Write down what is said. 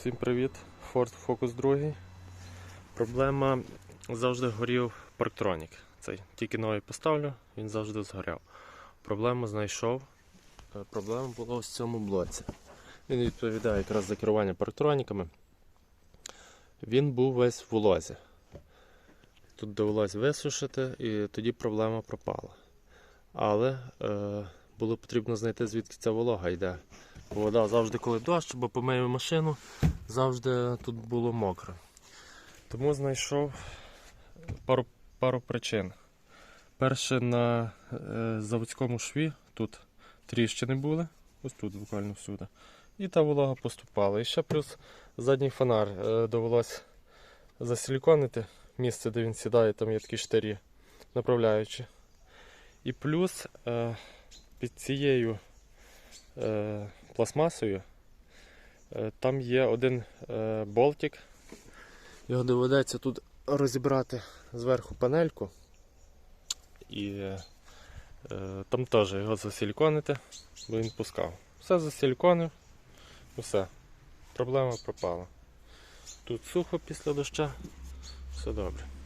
Всім привіт! Ford Focus 2. Проблема завжди горів парктронік. Цей тільки новий поставлю, він завжди згоряв. Проблему знайшов. Е, Проблема була ось в цьому блоці. Він відповідає якраз за керування парктроніками. Він був весь в волозі. Тут довелось висушити, і тоді проблема пропала. Але е, було потрібно знайти, звідки ця волога йде. Вода завжди, коли дощ, бо помию машину, завжди тут було мокро. Тому знайшов пару, пару причин. Перше, на е, заводському шві тут тріщини були, ось тут буквально всюди. І та волога поступала. І ще плюс задній фонар е, довелось засиліконити місце, де він сідає, там є такі штирі направляючі. І плюс е, під цією е, пластмасою там є один е, болтик. Його доведеться тут розібрати зверху панельку. І е, е, там теж його засиліконити, бо він пускав. Все засиліконив, все. Проблема пропала. Тут сухо після доща, все добре.